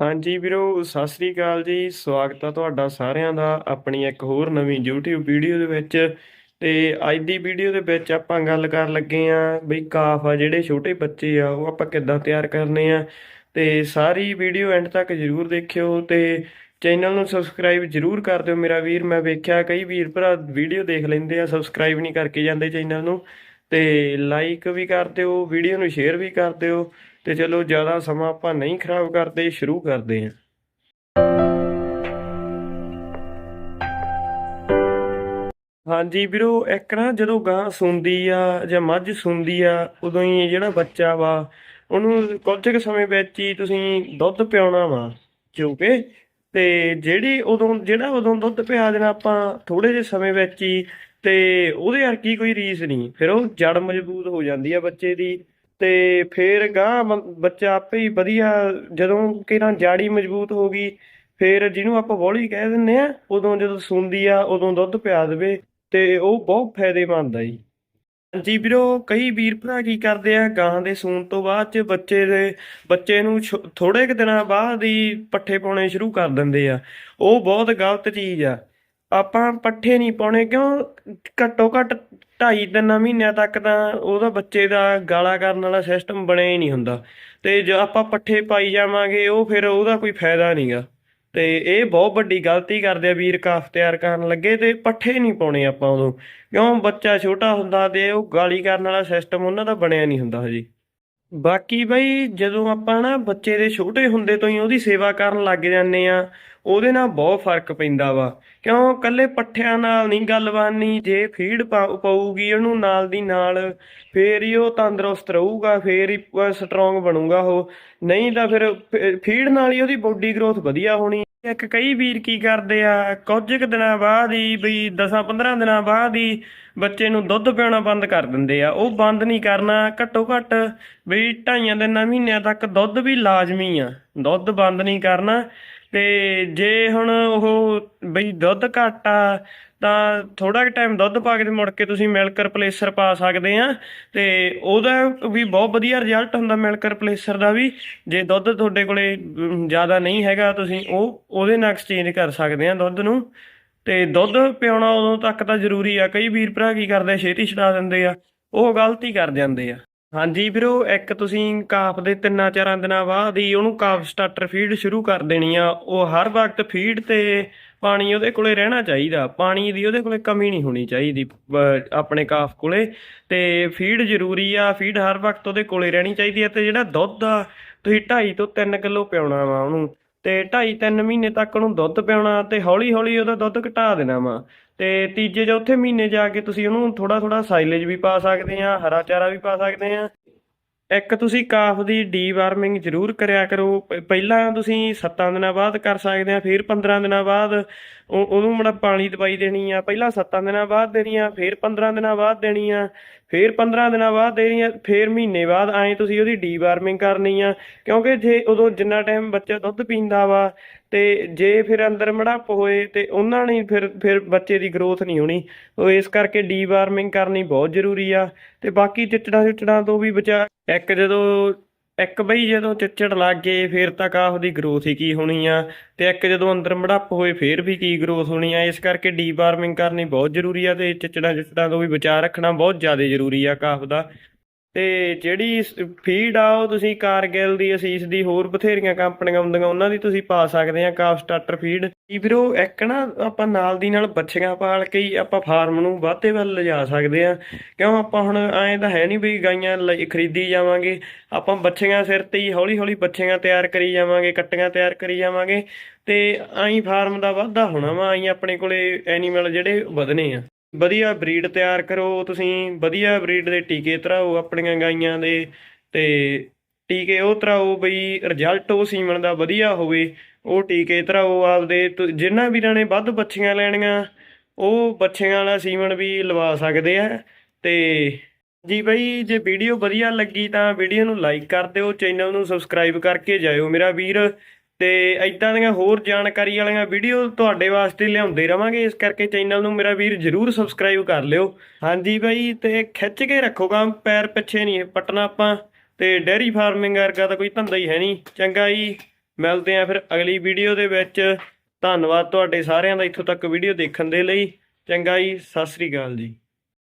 ਹਾਂਜੀ ਵੀਰੋ, ਸਤਿ ਸ੍ਰੀ ਅਕਾਲ ਜੀ। ਸਵਾਗਤ ਆ ਤੁਹਾਡਾ ਸਾਰਿਆਂ ਦਾ ਆਪਣੀ ਇੱਕ ਹੋਰ ਨਵੀਂ YouTube ਵੀਡੀਓ ਦੇ ਵਿੱਚ। ਤੇ ਅੱਜ ਦੀ ਵੀਡੀਓ ਦੇ ਵਿੱਚ ਆਪਾਂ ਗੱਲ ਕਰਨ ਲੱਗੇ ਆ ਬਈ ਕਾਫ ਆ, ਜਿਹੜੇ ਛੋਟੇ ਬੱਚੇ ਆ, ਉਹ ਆਪਾਂ ਕਿੱਦਾਂ ਤਿਆਰ ਕਰਨੇ ਆ। ਤੇ ਸਾਰੀ ਵੀਡੀਓ ਐਂਡ ਤੱਕ ਜਰੂਰ ਦੇਖਿਓ ਤੇ ਚੈਨਲ ਨੂੰ ਸਬਸਕ੍ਰਾਈਬ ਜਰੂਰ ਕਰ ਦਿਓ ਮੇਰਾ ਵੀਰ। ਮੈਂ ਵੇਖਿਆ ਕਈ ਵੀਰ ਭਰਾ ਵੀਡੀਓ ਦੇਖ ਲੈਂਦੇ ਆ ਸਬਸਕ੍ਰਾਈਬ ਨਹੀਂ ਕਰਕੇ ਜਾਂਦੇ ਚੈਨਲ ਨੂੰ। ਤੇ ਲਾਈਕ ਵੀ ਕਰ ਦਿਓ ਵੀਡੀਓ ਨੂੰ ਸ਼ੇਅਰ ਵੀ ਕਰ ਦਿਓ। ਤੇ ਚਲੋ ਜ਼ਿਆਦਾ ਸਮਾਂ ਆਪਾਂ ਨਹੀਂ ਖਰਾਬ ਕਰਦੇ, ਸ਼ੁਰੂ ਕਰਦੇ ਹਾਂ। ਹਾਂਜੀ ਵੀਰੋ, ਇੱਕ ਨਾ ਜਦੋਂ ਗਾਂ ਸੂੰਦੀ ਆ ਜਾਂ ਮੱਝ ਸੂੰਦੀ ਆ, ਉਦੋਂ ਹੀ ਜਿਹੜਾ ਬੱਚਾ ਵਾ, ਉਹਨੂੰ ਕੁਝ ਕੁ ਸਮੇਂ ਵਿੱਚ ਹੀ ਤੁਸੀਂ ਦੁੱਧ ਪਿਆਉਣਾ ਵਾ ਕਿਉਂਕਿ ਤੇ ਜਿਹੜੀ ਉਦੋਂ, ਜਿਹੜਾ ਉਦੋਂ ਦੁੱਧ ਪਿਆ ਦੇਣਾ ਆਪਾਂ ਥੋੜੇ ਜਿਹੇ ਸਮੇਂ ਵਿੱਚ ਹੀ, ਤੇ ਉਹਦੇ ਯਾਰ ਕੀ ਕੋਈ ਰੀਸ ਨਹੀਂ, ਫਿਰ ਉਹ ਜੜ ਮਜ਼ਬੂਤ ਹੋ ਜਾਂਦੀ ਆ ਬੱਚੇ ਦੀ। ਤੇ ਫਿਰ ਗਾਂ ਬੰ- ਬੱਚਾ ਆਪੇ ਹੀ ਵਧੀਆ, ਜਦੋਂ ਕਿ ਨਾ ਜਾੜੀ ਮਜ਼ਬੂਤ ਹੋ ਗਈ, ਫਿਰ ਜਿਹਨੂੰ ਆਪਾਂ ਬੋਲੀ ਕਹਿ ਦਿੰਨੇ ਆ ਉਦੋਂ ਜਦੋਂ ਸੂੰਦੀ ਆ, ਉਦੋਂ ਦੁੱਧ ਪਿਆ ਦੇਵੇ, ਤੇ ਉਹ ਬਹੁਤ ਫਾਇਦੇਮੰਦ ਆ ਜੀ। ਹਾਂਜੀ ਵੀਰੋ, ਕਈ ਵੀਰ ਭਰਾ ਕੀ ਕਰਦੇ ਆ ਗਾਂ ਦੇ ਸੂਣ ਤੋਂ ਬਾਅਦ ਚ ਬੱਚੇ ਦੇ, ਬੱਚੇ ਨੂੰ ਥੋੜੇ ਕੁ ਦਿਨਾਂ ਬਾਅਦ ਹੀ ਪੱਠੇ ਪਾਉਣੇ ਸ਼ੁਰੂ ਕਰ ਦਿੰਦੇ ਆ। ਉਹ ਬਹੁਤ ਗਲਤ ਚੀਜ਼ ਆ। ਆਪਾਂ ਪੱਠੇ ਨਹੀਂ ਪਾਉਣੇ, ਕਿਉਂ? ਘੱਟੋ ਘੱਟ ਢਾਈ ਤਿੰਨ ਮਹੀਨਿਆਂ ਤੱਕ ਤਾਂ ਉਹਦਾ ਬੱਚੇ ਦਾ ਗਾਲਾ ਕਰਨ ਵਾਲਾ ਸਿਸਟਮ ਬਣਿਆ ਹੀ ਨਹੀਂ ਹੁੰਦਾ। ਤੇ ਜੇ ਆਪਾਂ ਪੱਠੇ ਪਾਈ ਜਾਵਾਂਗੇ, ਉਹ ਫਿਰ ਉਹਦਾ ਕੋਈ ਫਾਇਦਾ ਨਹੀਂਗਾ ਤੇ ਇਹ ਬਹੁਤ ਵੱਡੀ ਗਲਤੀ ਕਰਦੇ ਆ ਵੀਰ ਕਾਫ ਤਿਆਰ ਕਰਨ ਲੱਗੇ ਤੇ ਪੱਠੇ ਨਹੀਂ ਪਾਉਣੇ ਆਪਾਂ ਉਦੋਂ। ਕਿਉਂ? ਬੱਚਾ ਛੋਟਾ ਹੁੰਦਾ ਤੇ ਉਹ ਗਾਲੀ ਕਰਨ ਵਾਲਾ ਸਿਸਟਮ ਉਹਨਾਂ ਦਾ ਬਣਿਆ ਨਹੀਂ ਹੁੰਦਾ ਹਜੇ। ਬਾਕੀ ਬਈ ਜਦੋਂ ਆਪਾਂ ਨਾ ਬੱਚੇ ਦੇ ਛੋਟੇ ਹੁੰਦੇ ਤੋਂ ਹੀ ਉਹਦੀ ਸੇਵਾ ਕਰਨ ਲੱਗ ਜਾਂਦੇ ਆ ਉਹਦੇ ਨਾਲ ਬਹੁਤ ਫ਼ਰਕ ਪੈਂਦਾ ਵਾ। ਕਿਉਂ? ਕੱਲੇ ਪੱਠਿਆਂ ਨਾਲ ਨਹੀਂ ਗੱਲ ਬਣਨੀ ਜੇ ਫੀਡ ਪਾਊਗੀ ਉਹਨੂੰ ਨਾਲ ਦੀ ਨਾਲ, ਫੇਰ ਹੀ ਉਹ ਤੰਦਰੁਸਤ ਰਹੂਗਾ, ਫੇਰ ਹੀ ਸਟਰੋਂਗ ਬਣੂਗਾ ਉਹ। ਨਹੀਂ ਤਾਂ ਫਿਰ ਫੀਡ ਨਾਲ ਹੀ ਉਹਦੀ ਬੋਡੀ ਗਰੋਥ ਵਧੀਆ ਹੋਣੀ। ਇੱਕ ਕਈ ਵੀਰ ਕੀ ਕਰਦੇ ਆ, ਕੁਝ ਕੁ ਦਿਨਾਂ ਬਾਅਦ ਹੀ ਬਈ 10-15 ਦਿਨਾਂ ਬਾਅਦ ਹੀ ਬੱਚੇ ਨੂੰ ਦੁੱਧ ਪਿਆਉਣਾ ਬੰਦ ਕਰ ਦਿੰਦੇ ਆ। ਉਹ ਬੰਦ ਨਹੀਂ ਕਰਨਾ, ਘੱਟੋ ਘੱਟ ਬਈ ਢਾਈਆਂ ਦਿਨਾਂ ਮਹੀਨਿਆਂ ਤੱਕ ਦੁੱਧ ਵੀ ਲਾਜ਼ਮੀ ਆ। ਦੁੱਧ ਬੰਦ ਨਹੀਂ ਕਰਨਾ ਤੇ ਜੇ ਹੁਣ ਉਹ ਬਈ ਦੁੱਧ ਘੱਟ ਆ ਤਾਂ ਥੋੜਾ ਜਿਹਾ ਟਾਈਮ ਦੁੱਧ ਪਾ ਕੇ ਤੇ ਮੁੜ ਕੇ ਤੁਸੀਂ ਮਿਲਕ ਰਿਪਲੇਸਰ ਪਾ ਸਕਦੇ ਆ। ਤੇ ਉਹਦਾ ਵੀ ਬਹੁਤ ਵਧੀਆ ਰਿਜ਼ਲਟ ਹੁੰਦਾ ਮਿਲਕ ਰਿਪਲੇਸਰ ਦਾ ਵੀ। ਜੇ ਦੁੱਧ ਤੁਹਾਡੇ ਕੋਲੇ ਜ਼ਿਆਦਾ ਨਹੀਂ ਹੈਗਾ, ਤੁਸੀਂ ਉਹ, ਉਹਦੇ ਨਾਲ ਐਕਸਚੇਂਜ ਕਰ ਸਕਦੇ ਆ ਦੁੱਧ ਨੂੰ। ਤੇ ਦੁੱਧ ਪਿਆਉਣਾ ਉਦੋਂ ਤੱਕ ਤਾਂ ਜ਼ਰੂਰੀ ਆ। ਕਈ ਵੀਰ ਭਰਾ ਕੀ ਕਰਦੇ, ਛੇਤੀ ਛਡਾ ਦਿੰਦੇ ਆ। ਉਹ ਗਲਤੀ ਕਰ ਜਾਂਦੇ ਆ। ਹਾਂਜੀ ਵੀਰੋ, ਇੱਕ ਤੁਸੀਂ ਕਾਫ ਦੇ ਤਿੰਨਾਂ ਚਾਰਾਂ ਦਿਨਾਂ ਬਾਅਦ ਹੀ ਉਹਨੂੰ ਕਾਫ ਸਟਾਰਟਰ ਫੀਡ ਸ਼ੁਰੂ ਕਰ ਦੇਣੀ ਆ। ਉਹ ਹਰ ਵਕਤ ਫੀਡ ਤੇ ਪਾਣੀ ਉਹਦੇ ਕੋਲੇ ਰਹਿਣਾ ਚਾਹੀਦਾ, ਪਾਣੀ ਦੀ ਉਹਦੇ ਕੋਲੇ ਕਮੀ ਨਹੀਂ ਹੋਣੀ ਚਾਹੀਦੀ ਆਪਣੇ ਕਾਫ ਕੋਲੇ, ਤੇ ਫੀਡ ਜ਼ਰੂਰੀ ਆ ਫੀਡ ਹਰ ਵਕਤ ਉਹਦੇ ਕੋਲੇ ਰਹਿਣੀ ਚਾਹੀਦੀ ਹੈ ਤੇ ਜਿਹੜਾ ਦੁੱਧ ਆ, ਤੁਸੀਂ 2.5 ਤੋਂ 3 ਕਿਲੋ ਪਿਆਉਣਾ ਵਾ ਉਹਨੂੰ, ਤੇ 2.5 3 ਮਹੀਨੇ ਤੱਕ ਉਹਨੂੰ ਦੁੱਧ ਪਿਆਉਣਾ ਤੇ ਹੌਲੀ ਹੌਲੀ ਉਹਦਾ ਦੁੱਧ ਘਟਾ ਦੇਣਾ ਵਾ, ਤੇ ਤੀਜੇ ਚੌਥੇ ਮਹੀਨੇ ਜਾ ਕੇ ਤੁਸੀਂ ਉਹਨੂੰ ਥੋੜਾ ਥੋੜਾ ਸਾਈਲੇਜ ਵੀ ਪਾ ਸਕਦੇ ਆ, ਹਰਾ ਚਾਰਾ ਵੀ ਪਾ ਸਕਦੇ ਆ ਇੱਕ ਤੁਸੀਂ ਕਾਫ ਦੀ ਡੀਵਾਰਮਿੰਗ ਜ਼ਰੂਰ ਕਰਿਆ ਕਰੋ। ਪਹਿਲਾਂ ਤੁਸੀਂ 7 ਦਿਨਾਂ ਬਾਅਦ ਕਰ ਸਕਦੇ ਆ, ਫਿਰ 15 ਦਿਨਾਂ ਬਾਅਦ ਉਹ- ਉਹਨੂੰ ਮੜਾ ਪਾਣੀ ਦਵਾਈ ਦੇਣੀ ਆ। ਪਹਿਲਾਂ 7 ਦਿਨਾਂ ਬਾਅਦ ਦੇਣੀ ਆ, ਫਿਰ 15 ਦਿਨਾਂ ਬਾਅਦ ਦੇਣੀ ਆ, ਫਿਰ 15 ਦਿਨਾਂ ਬਾਅਦ ਦੇਣੀ ਆ, ਫਿਰ ਮਹੀਨੇ ਬਾਅਦ ਐਂ ਤੁਸੀਂ ਉਹਦੀ ਡੀਵਾਰਮਿੰਗ ਕਰਨੀ ਆ। ਕਿਉਂਕਿ ਜੇ ਉਦੋਂ ਜਿੰਨਾ ਟਾਈਮ ਬੱਚਾ ਦੁੱਧ ਪੀਂਦਾ ਵਾ ਤੇ ਜੇ ਫਿਰ ਅੰਦਰ ਮੜਾਪ ਹੋਏ ਤੇ ਉਹਨਾਂ ਨੇ ਫਿਰ ਫਿਰ ਬੱਚੇ ਦੀ ਗਰੋਥ ਨਹੀਂ ਹੋਣੀ। ਇਸ ਕਰਕੇ ਡੀਵਾਰਮਿੰਗ ਕਰਨੀ ਬਹੁਤ ਜ਼ਰੂਰੀ ਆ ਤੇ ਬਾਕੀ ਚਿੱਚੜਾਂ ਚਿੱਚੜਾਂ ਤੋਂ ਵੀ ਬਚਾ ਇੱਕ ਜਦੋਂ, ਇੱਕ ਬਈ ਜਦੋਂ ਚਿੱਚੜ ਲੱਗ ਗਏ, ਫਿਰ ਤਾਂ ਕਾਫ ਦੀ ਗਰੋਥ ਹੀ ਕੀ ਹੋਣੀ ਆ। ਤੇ ਇੱਕ ਜਦੋਂ ਅੰਦਰ ਮੜੱਪ ਹੋਏ, ਫਿਰ ਵੀ ਕੀ ਗਰੋਥ ਹੋਣੀ ਆ। ਇਸ ਕਰਕੇ ਡੀਵਾਰਮਿੰਗ ਕਰਨੀ ਬਹੁਤ ਜ਼ਰੂਰੀ ਆ ਤੇ ਚਿੱਚੜਾਂ ਚਿੱਚੜਾਂ ਤੋਂ ਵੀ ਬਚਾ ਰੱਖਣਾ ਬਹੁਤ ਜ਼ਿਆਦਾ ਜ਼ਰੂਰੀ ਆ ਕਾਫ ਦਾ। ਤੇ ਜਿਹੜੀ ਫੀਡ ਆ, ਉਹ ਤੁਸੀਂ ਕਾਰਗਿਲ ਦੀ, ਅਸੀਸ ਦੀ, ਹੋਰ ਬਥੇਰੀਆਂ ਕੰਪਨੀਆਂ ਹੁੰਦੀਆਂ, ਉਹਨਾਂ ਦੀ ਤੁਸੀਂ ਪਾ ਸਕਦੇ ਆ ਕਾਫ ਸਟਾਰਟਰ ਫੀਡ ਕੀ ਵੀਰੋ, ਇੱਕ ਨਾ ਆਪਾਂ ਨਾਲ ਦੀ ਨਾਲ ਬੱਚੀਆਂ ਪਾਲ ਕੇ ਹੀ ਆਪਾਂ ਫਾਰਮ ਨੂੰ ਵਾਧੇ ਵੱਲ ਲਿਜਾ ਸਕਦੇ ਆ। ਕਿਉਂ ਆਪਾਂ ਹੁਣ ਐਂ ਤਾਂ ਹੈ ਨਹੀਂ ਵੀ ਗਾਈਆਂ ਲਈ ਖਰੀਦੀ ਜਾਵਾਂਗੇ। ਆਪਾਂ ਬੱਚੀਆਂ ਸਿਰ ਤੇ ਹੀ ਹੌਲੀ ਹੌਲੀ ਬੱਚੀਆਂ ਤਿਆਰ ਕਰੀ ਜਾਵਾਂਗੇ, ਕੱਟੀਆਂ ਤਿਆਰ ਕਰੀ ਜਾਵਾਂਗੇ। ਤੇ ਐਂ ਫਾਰਮ ਦਾ ਵਾਧਾ ਹੋਣਾ ਵਾ, ਐਂ ਆਪਣੇ ਕੋਲੇ ਐਨੀਮਲ ਜਿਹੜੇ ਵਧਨੇ ਆ। ਵਧੀਆ ਬਰੀਡ ਤਿਆਰ ਕਰੋ, ਤੁਸੀਂ ਵਧੀਆ ਬਰੀਡ ਦੇ ਟੀਕੇ ਧਰਾਓ ਆਪਣੀਆਂ ਗਾਈਆਂ ਦੇ ਤੇ ਟੀਕੇ ਉਹ ਧਰਾਓ ਬਈ ਰਿਜ਼ਲਟ ਉਹ ਸੀਮਨ ਦਾ ਵਧੀਆ ਹੋਵੇ, ਉਹ ਟੀਕੇ ਧਰਾਓ ਆਪਦੇ ਤੁ- ਜਿਨ੍ਹਾਂ ਵੀਰਾਂ ਨੇ ਵੱਧ ਬੱਚੀਆਂ ਲੈਣੀਆਂ, ਉਹ ਬੱਚੀਆਂ ਵਾਲਾ ਸੀਮਨ ਵੀ ਲਵਾ ਸਕਦੇ ਆ ਤੇ ਜੀ ਬਈ ਜੇ ਵੀਡੀਓ ਵਧੀਆ ਲੱਗੀ ਤਾਂ ਵੀਡੀਓ ਨੂੰ ਲਾਈਕ ਕਰ ਦਿਓ ਚੈਨਲ ਨੂੰ ਸਬਸਕ੍ਰਾਈਬ ਕਰਕੇ ਜਾਇਓ ਮੇਰਾ ਵੀਰ। ਤੇ ਇਦਾਂ ਦੀਆਂ ਹੋਰ ਜਾਣਕਾਰੀ ਵਾਲੀਆਂ ਵੀਡੀਓ ਤੁਹਾਡੇ ਵਾਸਤੇ ਲਿਆਉਂਦੇ ਰਵਾਂਗੇ। ਇਸ ਕਰਕੇ ਚੈਨਲ ਨੂੰ ਮੇਰਾ ਵੀਰ ਜਰੂਰ ਸਬਸਕ੍ਰਾਈਬ ਕਰ ਲਿਓ। ਹਾਂਜੀ ਬਾਈ, ਤੇ ਖਿੱਚ ਕੇ ਰੱਖੋਗਾ ਪੈਰ ਪਿੱਛੇ ਨਹੀਂ ਪਟਣਾ ਆਪਾਂ। ਤੇ ਡੇਅਰੀ ਫਾਰਮਿੰਗ ਵਰਗਾ ਤਾਂ ਕੋਈ ਧੰਦਾ ਹੀ ਹੈ ਨਹੀਂ। ਚੰਗਾ ਜੀ, ਮਿਲਦੇ ਆ ਫਿਰ ਅਗਲੀ ਵੀਡੀਓ ਦੇ ਵਿੱਚ। ਧੰਨਵਾਦ ਤੁਹਾਡੇ ਸਾਰਿਆਂ ਦਾ ਇੱਥੋਂ ਤੱਕ ਵੀਡੀਓ ਦੇਖਣ ਦੇ ਲਈ। ਚੰਗਾ ਜੀ, ਸਤਿ ਸ੍ਰੀ ਅਕਾਲ ਜੀ।